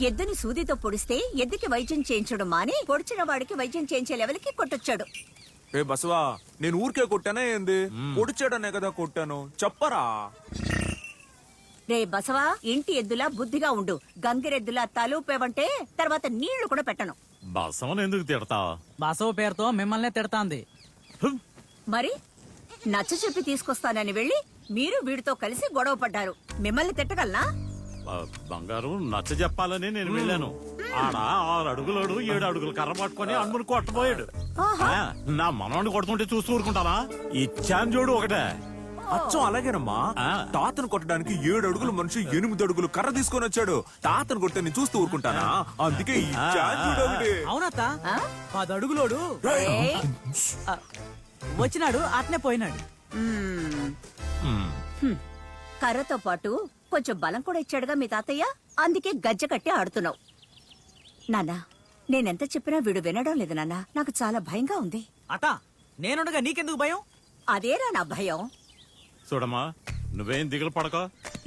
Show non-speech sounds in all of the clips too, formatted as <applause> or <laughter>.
ఎద్దుని సూదితో పొడిస్తే ఎద్దుకి వైద్యం చేయించడం మాని పొడిచిన వాడికి వైద్యం చేయించే లెవెల్కి కొట్టొచ్చాడు. ఏ బసవా నేను ఊరికే కొట్టానే ఏంది? పొడిచాడనే కదా కొట్టాను. చెప్పరా? రే బసవా ఇంటి ఎద్దులా బుద్ధిగా ఉండు. గంగిరెద్దులా తలూపేవంటే తర్వాత నీళ్ళు కూడా పెట్టను. బసవన్ ఎందుకు తిడతావు బసవ పేరుతో మిమ్మల్నే తిడతాంది. మరి నచ్చ చెప్పి తీసుకొస్తానని వెళ్ళి మీరు వీడితో కలిసి గొడవ పడ్డారు. మిమ్మల్ని తిట్టగలనా? బంగారు నచ్చ చెప్పాలని నేను వెళ్ళాను. ఆడ ఆరు అడుగులోడు ఏడు అడుగులు కర్ర పట్టుకొని అన్ముని కొట్టబోయాడు. ఆ, నా మనవాడిని కొడుతుంటే చూస్తూ ఊరుకుంటానా? ఇచ్చాను చూడు ఒకటే. అచ్చం అలాగేనమ్మా. ఆ. తాతను కొట్టడానికి ఏడు అడుగులు మనిషి ఎనిమిది అడుగులు కర్ర తీసుకొని వచ్చాడు. తాతను కొడితే నేను చూస్తూ ఊరుకుంటానా? అందుకే ఈ ఛాన్స్. అవునత్త ఆ? పది అడుగులోడు. ఏయ్, ఆ, వచ్చినాడు అట్నే పోయినాడు. కర్రతో పాటు కొంచెం బలం కూడా ఇచ్చాడుగా మీ తాతయ్య. అందుకే గజ్జ కట్టి ఆడుతున్నావు. నాన్నా నేనెంత చెప్పినా వీడు వినడం లేదు నాన్నా. నాకు చాలా భయంగా ఉంది. అత్త నేనుండగా నీకెందుకు భయం? అదేరా నా భయం. చూడమ్మా నువ్వేం దిగులు పడక.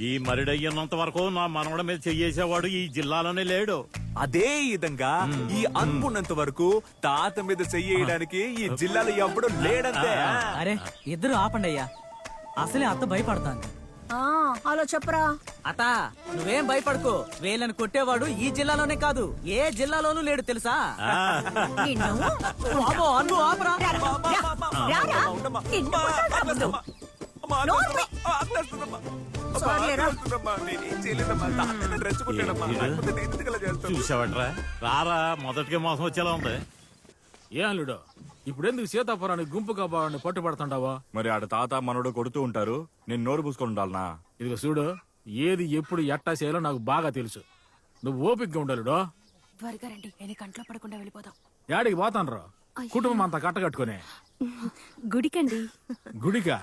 ఈ మరిడయ్యన్నంత వరకు నా మనవడ మీద చెయ్యేసేవాడు ఈ జిల్లాలోనే లేడు. అదే విధంగా ఈ అనుకున్నంత వరకు తాత మీద చెయ్యడానికి ఈ జిల్లాలో ఎప్పుడు లేడంతే. అరే ఇద్దరు ఆపండి అయ్యా అసలే అత్త భయపడతాంది. ఆ అలా చెప్పరా? అత్త నువ్వేం భయపడకు. వీళ్ళని కొట్టేవాడు ఈ జిల్లాలోనే కాదు. ఏ జిల్లాలోనూ లేడు తెలుసా? బాబో అన్ను ఆపరా? చూసావట్రా? రారా మొదటికే మోసం వచ్చేలా ఉంది. ఏ అల్లుడు? ఇప్పుడెందుకు సీతాపురానికి గుంపు కాపాలని పట్టుబడుతుంటావా మరి ఆడ తాత మనోడు కొడుతూ ఉంటారు నేను నోరు పూసుకొని ఉండాలనా? ఇదిగో చూడు ఏది ఎప్పుడు ఎట్టా చేయాలో నాకు బాగా తెలుసు. నువ్వు ఓపికగా ఉండాలిడో. త్వరగా రండి నేను కంట్లో పడకుండా వెళ్ళిపోదాం. యాడికి పోతాన్రా? కుటుంబం అంతా కట్టకట్టుకుని గుడికండి. గుడికా?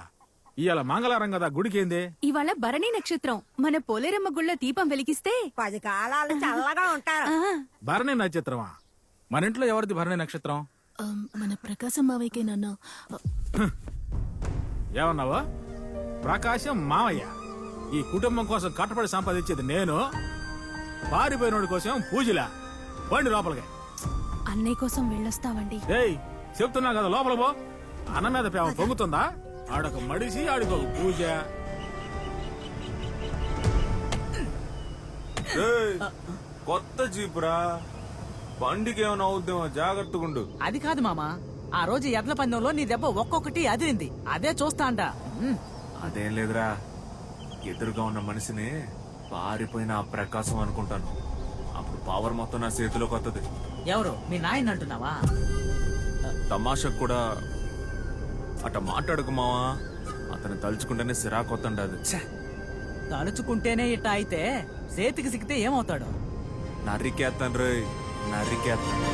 ఇవాళ మంగళవారం కదా గుడికేంది ఇవాళ భరణి నక్షత్రం. మన పోలేరమ్మ గుళ్ళ దీపం వెలిగిస్తే పది కాలాలు చల్లగా ఉంటారు. భరణి నక్షత్రమా? మన ఇంట్లో ఎవరిది భరణి నక్షత్రం? మన ప్రకాశం మావయ్యకే నాన్న. ఏమన్నావా? ప్రకాశం మావయ్య. ఈ కుటుంబం కోసం కట్టపడి సంపాదించేది నేను. పారిపోయినోడి కోసం పూజలా. పండి లోపలికి. అన్నయ్య కోసం వెళ్ళొస్తావండి. ఏయ్ చెప్తున్నా కదా లోపల పో. అన్న మీద ప్రేమ పొంగుతుందా? ఆడొక మడిసి ఆడికొక పూజ. ఏయ్, కొత్త జీపురా. బండికి ఏమైనా అవుద్దేమో జాగ్రత్తగా ఉండు. అది కాదు మామా. ఆ రోజు ఎడ్ల పందెంలో నీ దెబ్బ ఒక్కొక్కటి అదిరింది. అదే చూస్తా అంట. అదేం లేదురా. ఎదురుగా ఉన్న మనిషిని పారిపోయిన ఆ ప్రకాశం అనుకుంటాను. అప్పుడు పవర్ మొత్తం నా చేతిలోకి వస్తుంది ఎవరు? మీ నాయన అంటున్నావా? తమాషకు కూడా అట మాట్లాడుకు మావా. అతను తలుచుకుంటేనే సిరాకు వస్తుండదు తలుచుకుంటేనే ఇట్ట అయితే చేతికి సిక్కితే ఏమవుతాడు? నరికేస్తాను నరికేస్తాను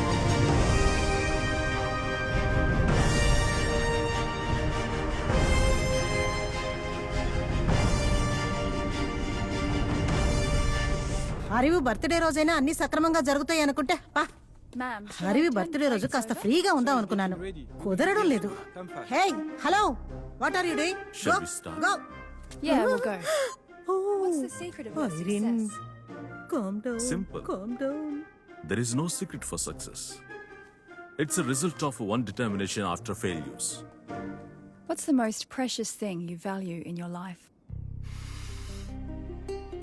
హరివి బర్త్డే రోజైనా అన్ని సక్రమంగా జరుగుతాయి అనుకుంటే పా మ్యామ్ హరివి బర్త్డే రోజు కాస్త ఫ్రీగా ఉందాం అనుకున్నాను కుదరడం లేదు hey hello what are you doing go go Yeah, we'll go. <gasps> What's the secret of your Irene, success? calm down. Simple. Calm down. There is no secret for success. It's a result of one determination after failures. What's the most precious thing you value in your life?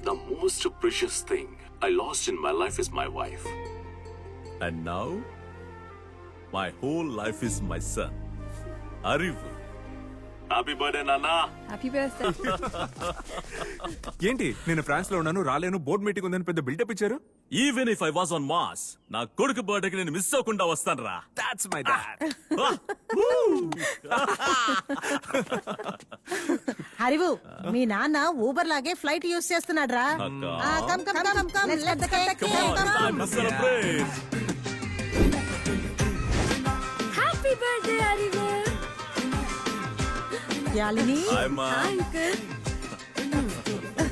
The most precious thing I lost in my life is my wife. And now, my whole life is my son. Arivu. Happy birthday, Nana. Happy birthday. <laughs> ఏంటి? నేను ఫ్రాన్స్లో ఉన్నాను రాలేను board meeting ఉందని పెద్ద buildup ఇచ్చారు. Even if I was on Mars, నా కొడుకు బర్త్డేకి నేను మిస్ అవ్వకుండా వస్తాను రా దాట్స్ మై డాడ్ హరివు మీ నాన్న ఊబర్ లాగే ఫ్లైట్ యూస్ చేస్తున్నాడు రా. Come come come come let's Uncle.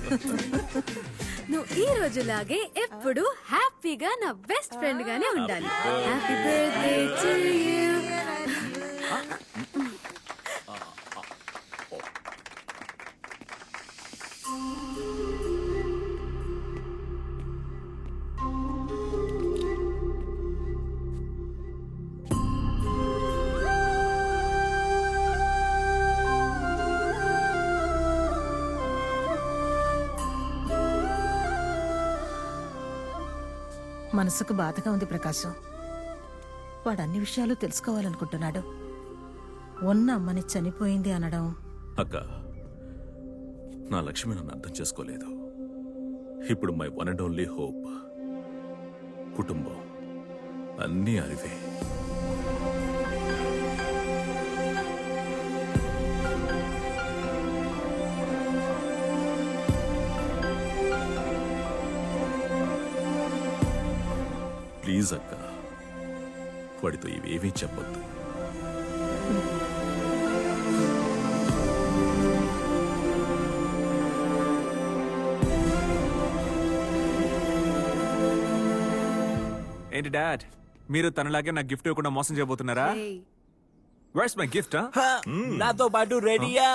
<laughs> నువ్వు ఈ రోజులాగే ఎప్పుడు హ్యాపీగా నా బెస్ట్ ఫ్రెండ్ గానే ఉండాలి హ్యాపీ బర్త్డే టు యూ మనసుకు బాధగా ఉంది ప్రకాశం. వాడు అన్ని విషయాలు తెలుసుకోవాలనుకుంటున్నాడు. ఉన్న అమ్మని చనిపోయింది అనడం. అక్క నా లక్ష్మి నన్ను అర్థం చేసుకోలేదు. ఇప్పుడు my one and only hope కుటుంబం అన్నీ అరివే. ప్లీజ్ అక్క. వాడితో ఇవేమీ చెప్పొద్దు. ఏంటి డాడ్? మీరు తనలాగే నాకు గిఫ్ట్ ఇవ్వకుండా మోసం చేయబోతున్నారా? వేర్స్ మై గిఫ్ట్ నాతో పాటు రెడీయా?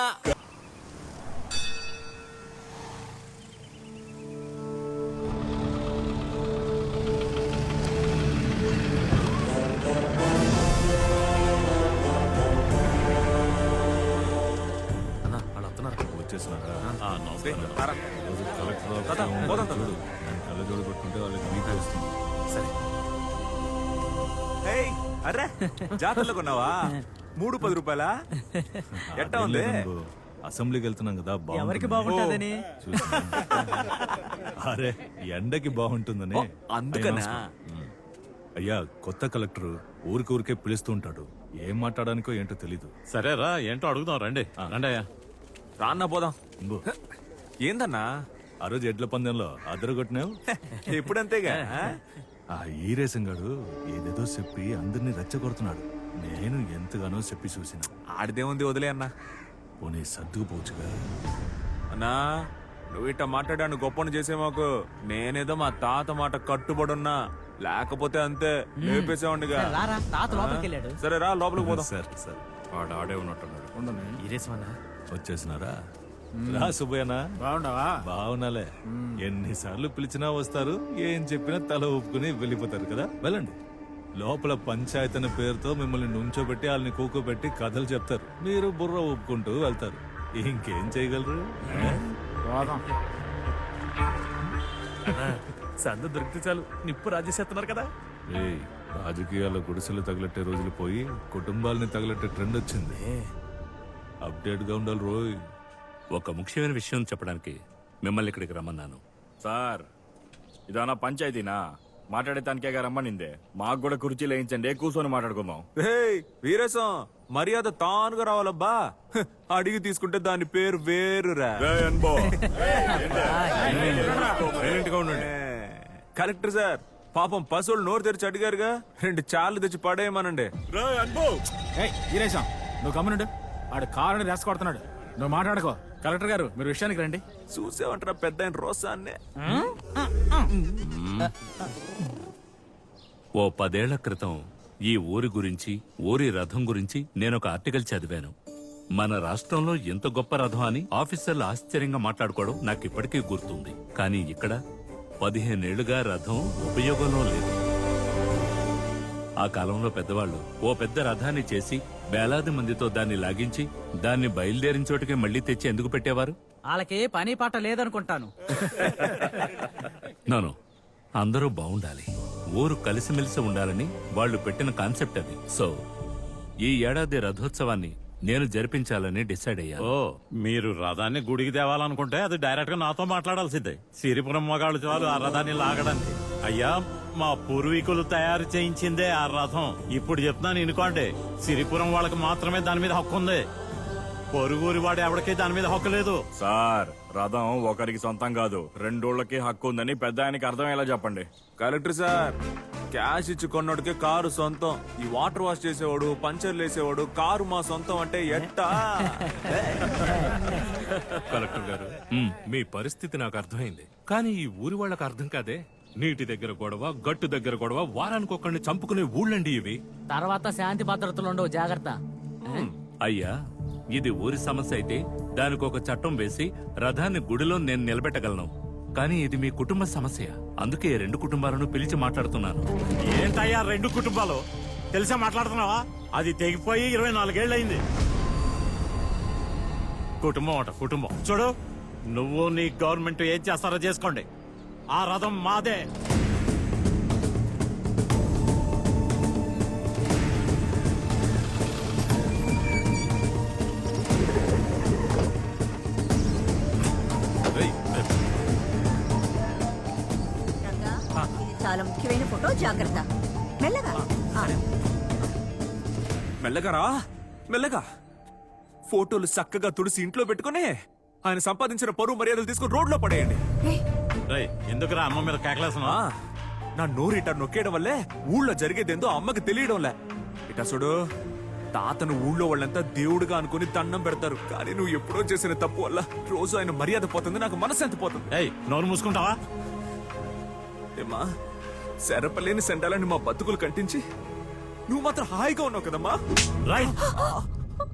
కళ్ళజోడు పెట్టుకుంటే వాళ్ళకి మీకు వస్తుంది. సరే. హే అరే జాతరలో కొన్నావా? మూడు పది రూపాయలా? ఎట్టా ఉంది. అసెంబ్లీకి వెళ్తున్నాం కదా బాగుంటుంది. ఎవరికి బాగుంటుందని. అరే ఎండకి బాగుంటుందని. అందుకనా? అయ్యా, కొత్త కలెక్టర్ ఊరికూరికే పిలుస్తూ ఉంటాడు. ఏం మాట్లాడానికో ఏంటో తెలీదు. సరేరా ఏంటో అడుగుదాం రండి. రండి అయ్యా రాన్న పోదాం. ఏందన్నా? ఆ రోజు ఎడ్ల పందెంలో అదరగొట్టినావు ఎప్పుడంతేగా <laughs> ఆ? ఆ ఈ రేసం గాడు ఏదేదో చెప్పి అందరినీ రెచ్చగొడుతున్నాడు. నేను ఎంతగానో చెప్పి చూసిన. ఆడిదేముంది వదిలే అన్నా. పోనీ సర్దుకుపోవచ్చుగా? అన్నా నువ్వు ఇట్ట మాట్లాడాను గొప్పను చేసే మాకు. నేనేదో మా తాత మాట కట్టుబడున్నా. లేకపోతే అంతే లేపేసేవాడిగా రారా తాత లోపలికి వెళ్ళాడు సరే రా లోపలికి పోదాం. సరే సరే. వాడు ఆడే ఉన్నట్టున్నాడు. వచ్చేసినారా? రా సుబ్బయ్యనా. బాగుండవా బావునాలే ఎన్నిసార్లు పిలిచినా వస్తారు ఏం చెప్పినా తల ఊపుకుని వెళ్ళిపోతారు కదా? వెళ్ళండి. లోపల పంచాయతీ అనే పేరుతో మిమ్మల్ని నుంచోబెట్టి వాళ్ళని కూకోబెట్టి కథలు చెప్తారు. మీరు బుర్ర ఊపుకుంటూ వెళ్తారు. ఇంకేం చేయగలరు? సందు దొరికితే చాలు. నిప్పు రాజేసేస్తున్నారు కదా? రాజకీయాల్లో గుడిసెలు తగలెట్టే రోజులు పోయి కుటుంబాలని తగలెట్టే ట్రెండ్ వచ్చింది. అప్డేట్గా ఉండాలి రోయ్. ఒక ముఖ్యమైన విషయం చెప్పడానికి మిమ్మల్ని ఇక్కడికి రమ్మన్నాను. సార్ ఇదన్నా పంచాయతీనా? మాట్లాడేదానికే రమ్మనిందే మాకు కూడా కుర్చీలు వేయించండి కూర్చొని మాట్లాడుకుందాం. రేయ్ వీరేశం మర్యాద తానుగా రావాలబ్బా. హ, అడిగి తీసుకుంటే దాని పేరు వేరురా. ఏ, కలెక్టర్ సార్ పాపం పశువులు నోరు తెరిచి అడిగారుగా. రెండు చాలు తెచ్చి పడేయమనండి. ఏయ్ ఈరేశం నువ్వు గమనుండు? ఆడు కారుని రెస్ కొడుతున్నాడు నువ్వు మాట్లాడుకో. కలెక్టర్ గారు మీరు విషయానికి రండి. చూసేవంటారా పెద్ద ఆయన రోసాన్నే. ఓ పదేళ్ళ క్రితం ఈ ఊరి గురించి ఊరి రథం గురించి నేను ఒక ఆర్టికల్ చదివాను. మన రాష్ట్రంలో ఎంత గొప్ప రథం అని ఆఫీసర్లు ఆశ్చర్యంగా మాట్లాడుకోవడం నాకు ఇప్పటికీ గుర్తుంది. కానీ ఇక్కడ పదిహేనేళ్ళుగా రథం ఉపయోగంలో లేదు. ఆ కాలంలో పెద్దవాళ్ళు ఓ పెద్ద రథాన్ని చేసి వేలాది మందితో దాన్ని లాగించి దాన్ని బయలుదేరిన చోటికి మళ్ళీ తెచ్చి ఎందుకు పెట్టేవారు? వాళ్ళకి పని పాట లేదనుకుంటాను. నోను అందరూ బాగుండాలి. ఊరు కలిసిమెలిసి ఉండాలని వాళ్ళు పెట్టిన కాన్సెప్ట్ అది. సో ఈ ఏడాది రథోత్సవాన్ని నేను జరిపించాలని డిసైడ్ అయ్యాను ఓ మీరు రథాన్ని గుడికి తేవాలనుకుంటే అది డైరెక్ట్గా నాతో మాట్లాడాల్సిందే. సిరిపురం మగాళ్ళు చాలు ఆ రథాన్ని లాగడానికి. అయ్యా మా పూర్వీకులు తయారు చేయించిందే ఆ రథం. ఇప్పుడు చెప్తున్నాను ఇనుకోండి సిరిపురం వాళ్ళకి మాత్రమే దాని మీద హక్కు ఉంది. పొరుగురి వాడు ఎవరికీ దాని మీద హక్కు లేదు. సార్ రథం ఒకరికి సొంతం కాదు రెండోళ్ళకి హక్కు ఉందని పెద్ద ఆయనకి అర్థమయ్యేలా చెప్పండి. కలెక్టర్ సార్ క్యాష్ ఇచ్చి కొన్నోడికే కారు సొంతం. ఈ వాటర్ వాష్ చేసేవాడు పంచర్లు వేసేవాడు కారు మా సొంతం అంటే ఎట్టా? కలెక్టర్ గారు మీ పరిస్థితి నాకు అర్థమైంది. కానీ ఈ ఊరి వాళ్ళకి అర్థం కాదే? నీటి దగ్గర గొడవ గట్టు దగ్గర గొడవ వారానికి ఒకరిని చంపుకునే ఊళ్ళండి ఇవి. తర్వాత శాంతి భద్రతలు ఉండవు జాగ్రత్త. అయ్యా ఇది ఊరి సమస్య అయితే దానికి ఒక చట్టం వేసి రథాన్ని గుడిలో నేను నిలబెట్టగలను. కానీ ఇది మీ కుటుంబ సమస్య. అందుకే రెండు కుటుంబాలను పిలిచి మాట్లాడుతున్నాను. ఏంటయ్యా రెండు కుటుంబాలు? తెలిసా మాట్లాడుతున్నావా? అది తెగిపోయి ఇరవై నాలుగేళ్ళయింది కుటుంబం అట కుటుంబం. చూడు నువ్వు నీ గవర్నమెంట్ ఏం చేస్తారో చేసుకోండి. ఆ రథం మాదే. చాలా ముఖ్యమైన ఫోటో జాగ్రత్త. మెల్లగా. మెల్లగారా మెల్లగా ఫోటోలు చక్కగా తుడిసి ఇంట్లో పెట్టుకునే ఆయన సంపాదించిన పరువు మర్యాదలు తీసుకుని రోడ్లో పడేయండి. రేయ్ ఎందుకురా అమ్మ మీద కేకలేస్తున్నా ఆ, నా నోరు ఇట నొక్కేయడం వల్లే ఊళ్ళో జరిగేదేందో అమ్మకి తెలియడంలే. ఇట చూడు తాతను ఊళ్ళో వాళ్ళంతా దేవుడుగా అనుకుని దండం పెడతారు. కానీ నువ్వు ఎప్పుడో చేసిన తప్పు వల్ల రోజు ఆయన మర్యాద పోతుంది నాకు మనశ్శాంతి పోతుంది? ఏయ్ నోరు మూసుకుంటావా? ఏమా శరపలేని సెండాలని మా బతుకులు కంటించి నువ్వు మాత్రం హాయిగా ఉన్నావు కదమ్మా? రాయ్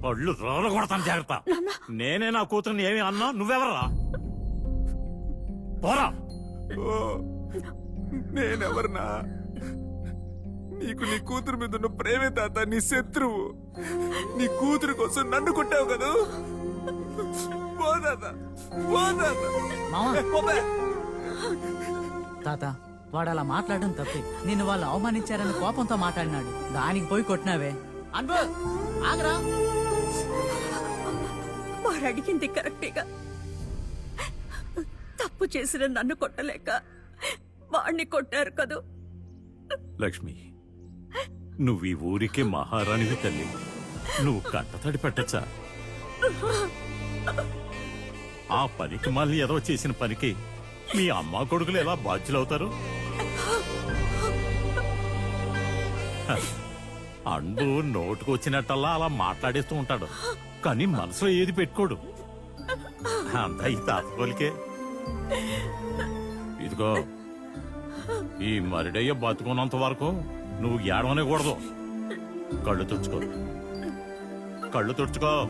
పళ్ళు రోల కొడతాను జాగ్రత్త నేనే నా కూతుర్ని ఏమి అన్నా నువ్వెవరా పోరా. నేనెవరనా? నీకు నీ కూతురు మీద ఉన్న ప్రేమే తాత నీ శత్రువు. నీ కూతురు కోసం నన్ను కొట్టావు కదా. తాత వాడు అలా మాట్లాడడం తప్పే. నిన్ను వాళ్ళు అవమానించారని కోపంతో మాట్లాడినాడు. దానికి పోయి కొట్టినావే. అన్బు ఆగరా. వాడు అడిగింది కరెక్టేగా. తప్పు చేసిన నన్ను కొట్టలేక వాణ్ణి కొట్టారు కదూ. లక్ష్మి నువ్వు ఈ ఊరికే మహారాణివి తల్లి. నువ్వు కట్టతడి పెట్టచ్చా? ఆ పనికి మళ్ళీ ఏదో చేసిన పనికి మీ అమ్మ కొడుకులు ఎలా బాధ్యులవుతారు? హ, అండు నోటుకొచ్చినట్టల్లా అలా మాట్లాడేస్తూ ఉంటాడు. కానీ మనసులో ఏది పెట్టుకోడు. అంతా ఈ తాతకోలికే. ఇదిగో ఈ మరిడయ్య బతుకున్నంత వరకు నువ్వు ఏడవనేకూడదు. కళ్ళు తుడుచుకో. కళ్ళు తుడుచుకో.